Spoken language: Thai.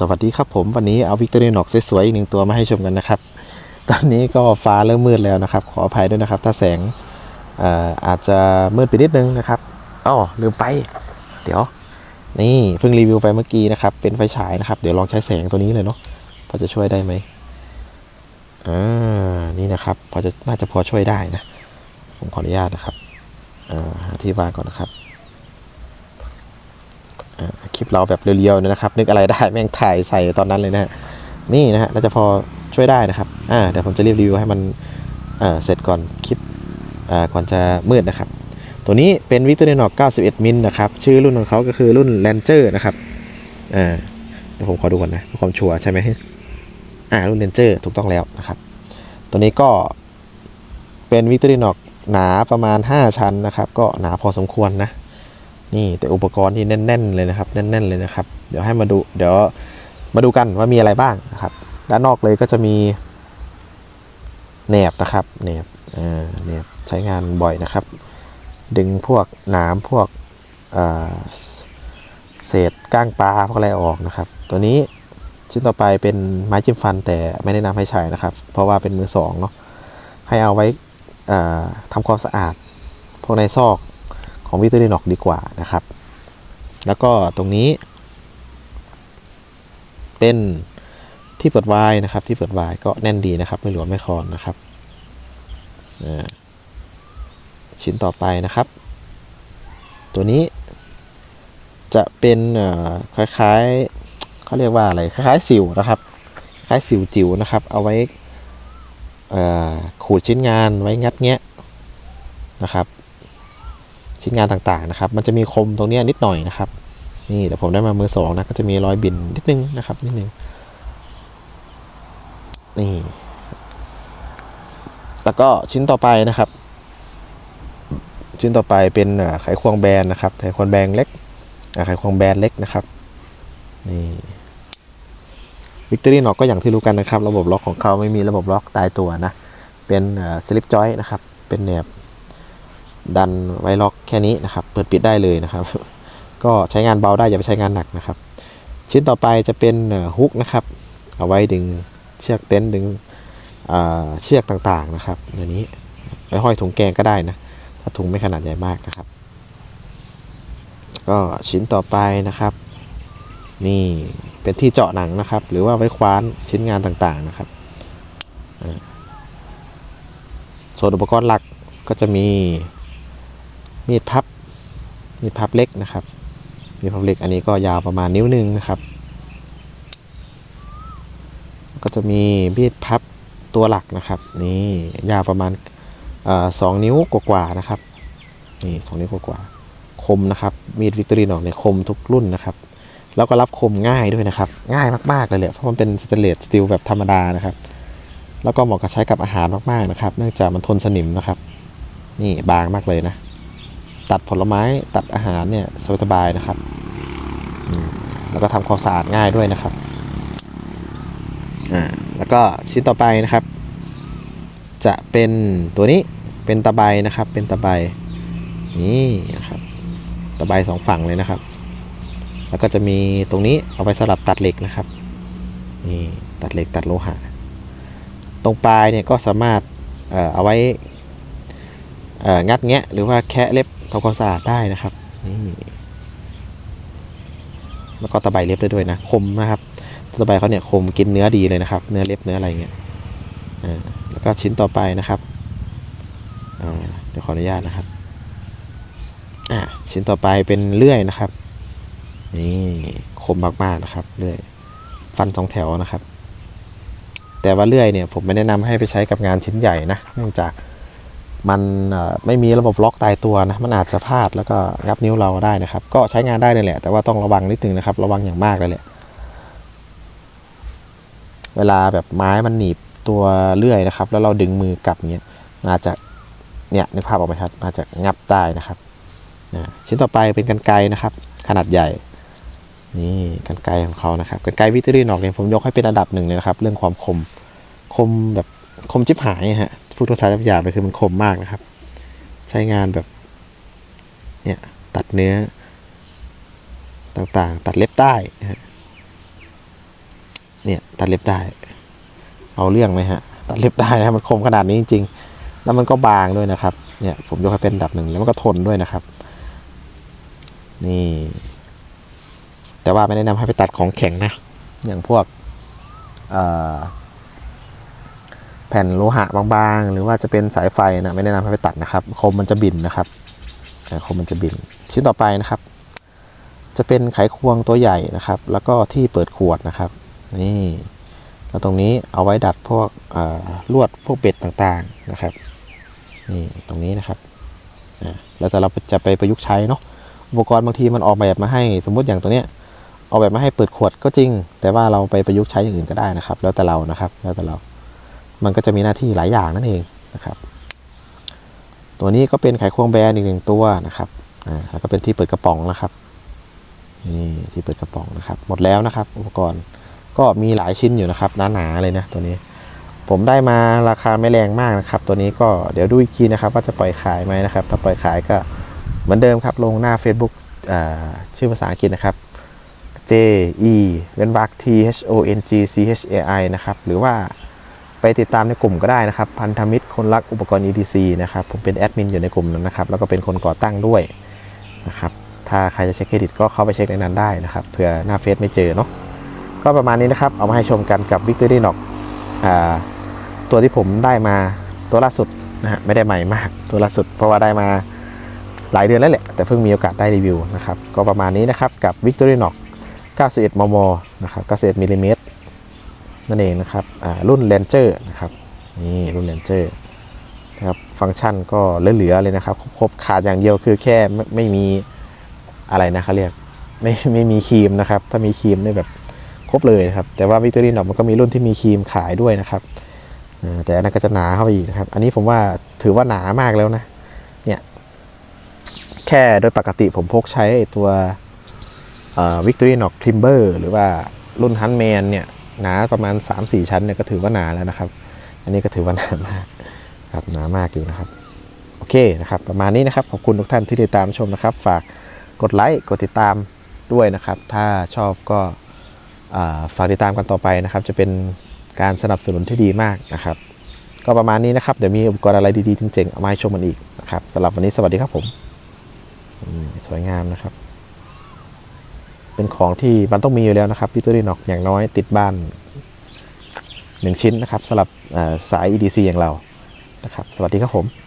สวัสดีครับผมวันนี้เอาวิกตอรีนอกสวยๆอีกหนึ่งตัวมาให้ชมกันนะครับ ตอนนี้ก็ฟ้าเริ่มมืดแล้วนะครับ ขออภัยด้วยนะครับ ถ้าแสงอ่อาจจะมืดไปนิดนึงนะครับอ๋อลืมไป เดี๋ยว นี่เพิ่งรีวิวไปเมื่อกี้นะครับ เป็นไฟฉายนะครับ เดี๋ยวลองใช้แสงตัวนี้เลยเนาะพอจะช่วยได้ไหมอ่านี่นะครับพอจะน่าจะพอช่วยได้นะ ผมขออนุญาตนะครับอ่าที่วางก่อนนะครับ คลิปเราแบบเรียวๆนี่นะครับ นึกอะไรได้แม่งถ่ายใส่ตอนนั้นเลยนะฮะนี่นะฮะน่าจะพอช่วยได้นะครับอ่าเดี๋ยวผมจะรีบรีวิวให้มันเอ่อเสร็จก่อนคลิปอ่าก่อนจะมืดนะครับ ตัวนี้เป็น Victorinox 91 มิลนะครับ ชื่อรุ่นของเขาก็คือรุ่น Ranger นะครับอ่าเดี๋ยวผมขอดูก่อนนะความชัวร์ใช่ไหมอ่ารุ่น Ranger ถูกต้องแล้วนะครับ ตัวนี้ก็เป็น Victorinox หนาประมาณ 5 ชั้นนะครับ ก็หนาพอสมควรนะ นี่แต่อุปกรณ์ที่แน่น ๆ เลยนะครับ แน่น ๆ เลยนะครับ เดี๋ยวให้มาดู เดี๋ยวมาดูกันว่ามีอะไรบ้างนะครับ ด้านนอกเลยก็จะมีแหนบนะครับแหนบอ่แหนบใช้งานบ่อยนะครับ ดึงพวกหนามพวกเศษก้างปลาพวกอะไรออกนะครับ ตัวนี้ชิ้นต่อไปเป็นไม้จิ้มฟันแต่ไม่แนะนำให้ใช้นะครับ เพราะว่าเป็นมือสองเนาะให้เอาไว้อ่าทำความสะอาด พวกในซอก ของวิตามินอกดีกว่านะครับ แล้วก็ตรงนี้ เป็นที่เปิดวายนะครับ ที่เปิดวายก็แน่นดีนะครับ ไม่หลวมไม่คลอนนะครับชิ้นต่อไปนะครับ ตัวนี้จะเป็นคล้ายๆเขาเรียกว่าอะไรคล้ายๆสิวนะครับ คล้ายสิวจิ๋วนะครับ เอาไว้ขูดชิ้นงานไว้งัดแงะนะครับ ชิ้นงานต่างๆนะครับ มันจะมีคมตรงนี้นิดหน่อยนะครับ นี่แต่ผมได้มามือสองนะก็จะมีรอยบินนิดนึงนะครับนิดนึงนี่แล้วก็ชิ้นต่อไปนะครับ ชิ้นต่อไปเป็นไขควงแบนนะครับไขควงแบนเล็กไขควงแบนเล็กนะครับนี่วิกตอรี่นอกก็อย่างที่รู้กันนะครับ ระบบล็อกของเขาไม่มีระบบล็อกตายตัวนะ เป็นสลิปจอยนะครับ เป็นแหนบ ดันไว้ล็อกแค่นี้นะครับ เปิดปิดได้เลยนะครับ ก็ใช้งานเบาได้อย่าไปใช้งานหนักนะครับ ชิ้นต่อไปจะเป็นฮุกนะครับ เอาไว้ดึงเชือกเต็นท์ดึงเชือกต่างๆนะครับอันนี้ไว้ห้อยถุงแกงก็ได้นะถ้าถุงไม่ขนาดใหญ่มากนะครับ ก็ชิ้นต่อไปนะครับ นี่เป็นที่เจาะหนังนะครับ หรือว่าไว้คว้านชิ้นงานต่างๆนะครับส่วนอุปกรณ์หลักก็จะมี มีดพับ มีดพับเล็กนะครับ มีดพับเล็กอันนี้ก็ยาวประมาณนิ้วหนึ่งนะครับ ก็จะมีมีดพับตัวหลักนะครับ นี่ยาวประมาณสองนิ้วกว่าๆนะครับ นี่สองนิ้วกว่าๆคมนะครับ มีดวิกตอรีนออกเนี่ยคมทุกรุ่นนะครับ แล้วก็รับคมง่ายด้วยนะครับ ง่ายมากๆเลยแหละเพราะมันเป็นสเตนเลสสตีลแบบธรรมดานะครับ แล้วก็เหมาะกับใช้กับอาหารมากๆนะครับ เนื่องจากมันทนสนิมนะครับ นี่บางมากเลยนะ ตัดผลไม้ตัดอาหารเนี่ยสบายๆนะครับ แล้วก็ทำความสะอาดง่ายด้วยนะครับอ่าแล้วก็ชิ้นต่อไปนะครับ จะเป็นตัวนี้เป็นตะไบนะครับ เป็นตะไบนี่นะครับ ตะไบสองฝั่งเลยนะครับ แล้วก็จะมีตรงนี้เอาไปสลับตัดเหล็กนะครับนี่ตัดเหล็กตัดโลหะ ตรงปลายเนี่ยก็สามารถเอ่อเอาไว้เอ่องัดแงะหรือว่าแคะเล็บ ทำความสะอาดได้นะครับนี่แล้วก็ตะไบเล็บได้ด้วยนะคมนะครับตะไบเขาเนี่ยคมกินเนื้อดีเลยนะครับ เนื้อเล็บเนื้ออะไรเงี้ยอ่าแล้วก็ชิ้นต่อไปนะครับอ่าเดี๋ยวขออนุญาตนะครับอ่าชิ้นต่อไปเป็นเลื่อยนะครับนี่คมมากๆนะครับเลื่อยฟันสองแถวนะครับ แต่ว่าเลื่อยเนี่ยผมไม่แนะนำให้ไปใช้กับงานชิ้นใหญ่นะเนื่องจาก มันไม่มีระบบล็อกตายตัวนะมันอาจจะพลาดแล้วก็งับนิ้วเราได้นะครับ ก็ใช้งานได้เลยแหละ แต่ว่าต้องระวังนิดนึงนะครับ ระวังอย่างมากเลยแหละเวลาแบบไม้มันหนีบตัวเลื่อยนะครับ แล้วเราดึงมือกลับเงี้ยอาจจะเนี่ยนึกภาพออกไหมครับอาจจะงับได้นะครับชิ้นต่อไปเป็นกันไกนะครับ ขนาดใหญ่ นี่กันไกของเขานะครับกันไกวิตามินอกเนี่ยผมยกให้เป็นระดับหนึ่งเลยนะครับ เรื่องความคมคมแบบคมจิบหายฮะ พูดภาษาหยาบๆเลยคือมันคมมากนะครับ ใช้งานแบบ เนี่ยตัดเนื้อ ต่างๆ ตัดเล็บได้นะฮะเนี่ยตัดเล็บได้ เอาเรื่องไหมฮะ ตัดเล็บได้นะมันคมขนาดนี้จริงๆ แล้วมันก็บางด้วยนะครับ เนี่ยผมยกให้เป็นดับหนึ่งแล้วมันก็ทนด้วยนะครับ นี่ แต่ว่าไม่แนะนำให้ไปตัดของแข็งนะ อย่างพวก เอ่อ แผ่นโลหะบางๆ หรือว่าจะเป็นสายไฟนะไม่แนะนำให้ไปตัดนะครับ คมมันจะบินนะครับคมมันจะบิน ชิ้นต่อไปนะครับ จะเป็นไขควงตัวใหญ่นะครับ แล้วก็ที่เปิดขวดนะครับ นี่แล้วตรงนี้เอาไว้ดัดพวกลวดพวกเบ็ดต่างๆนะครับนี่ตรงนี้นะครับแล้วแต่เราจะไปประยุกต์ใช้เนาะอุปกรณ์บางทีมันออกแบบมาให้ สมมุติอย่างตัวเนี้ยออกแบบมาให้เปิดขวดก็จริง แต่ว่าเราไปประยุกต์ใช้อย่างอื่นก็ได้นะครับ แล้วแต่เรานะครับ แล้วแต่เรา มันก็จะมีหน้าที่หลายอย่างนั่นเองนะครับ ตัวนี้ก็เป็นไขควงแบนอีกหนึ่งตัวนะครับอ่าแล้วก็เป็นที่เปิดกระป๋องนะครับนี่ที่เปิดกระป๋องนะครับ หมดแล้วนะครับ อุปกรณ์ก็มีหลายชิ้นอยู่นะครับหนาๆเลยนะตัวนี้ ผมได้มาราคาไม่แรงมากนะครับ ตัวนี้ก็เดี๋ยวดูอีกทีนะครับ ว่าจะปล่อยขายไหมนะครับ ถ้าปล่อยขายก็เหมือนเดิมครับ ลงหน้า Facebook อ่าชื่อภาษาอังกฤษนะครับ J E เว้นวรรค T H O N G C H A I นะครับ หรือว่า ไปติดตามในกลุ่มก็ได้นะครับ พันธมิตรคนรักอุปกรณ์ EDC นะครับ ผมเป็นแอดมินอยู่ในกลุ่มนั้นนะครับ แล้วก็เป็นคนก่อตั้งด้วยนะครับ ถ้าใครจะเช็คเครดิตก็เข้าไปเช็คในนั้นได้นะครับ เผื่อหน้าเฟซไม่เจอเนาะ ก็ประมาณนี้นะครับ เอามาให้ชมกันกับ Victory Knox อ่าตัวที่ผมได้มาตัวล่าสุดนะฮะ ไม่ได้ใหม่มาก ตัวล่าสุด เพราะว่าได้มาหลายเดือนแล้วแหละ แต่เพิ่งมีโอกาสได้รีวิวนะครับ ก็ประมาณนี้นะครับกับ Victory Knox 91 มม นะครับ 91มิลลิเมตร นั่นเองนะครับอ่ารุ่น Ranger นะครับนี่รุ่น Ranger นะครับฟังก์ชันก็เหลือๆเลยนะครับครบๆขาดอย่างเดียวคือแค่ไม่ไม่มีอะไรนะเขาเรียกไม่ไม่มีครีมนะครับ ถ้ามีครีมไม่แบบครบเลยครับ แต่ว่า Victory Knox มันก็มีรุ่นที่มีครีมขายด้วยนะครับอ่าแต่อันนั้นก็จะหนาเข้าไปอีกนะครับ อันนี้ผมว่าถือว่าหนามากแล้วนะ เนี่ย แค่โดยปกติผมพกใช้ตัววิกตอรี่น็อกทิมเบอร์หรือว่ารุ่นฮันแมนเนี่ย หนาประมาณ 3-4 ชั้นเนี่ยก็ถือว่าหนาแล้วนะครับ อันนี้ก็ถือว่าหนามากครับหนามากอยู่นะครับ โอเคนะครับ ประมาณนี้นะครับ ขอบคุณทุกท่านที่ติดตามชมนะครับ ฝากกดไลค์กดติดตามด้วยนะครับ ถ้าชอบก็ฝากติดตามกันต่อไปนะครับ จะเป็นการสนับสนุนที่ดีมากนะครับ ก็ประมาณนี้นะครับเดี๋ยวมีอุปกรณ์อะไรดีๆเจ๋งๆเอามาให้ชมกันอีกนะครับสำหรับวันนี้สวัสดีครับผมสวยงามนะครับ เป็นของที่มันต้องมีอยู่แล้วนะครับวิตเตอรี่น็อกอย่างน้อยติดบ้านหนึ่งชิ้นนะครับสำหรับสาย EDC อย่างเรานะครับ สวัสดีครับผม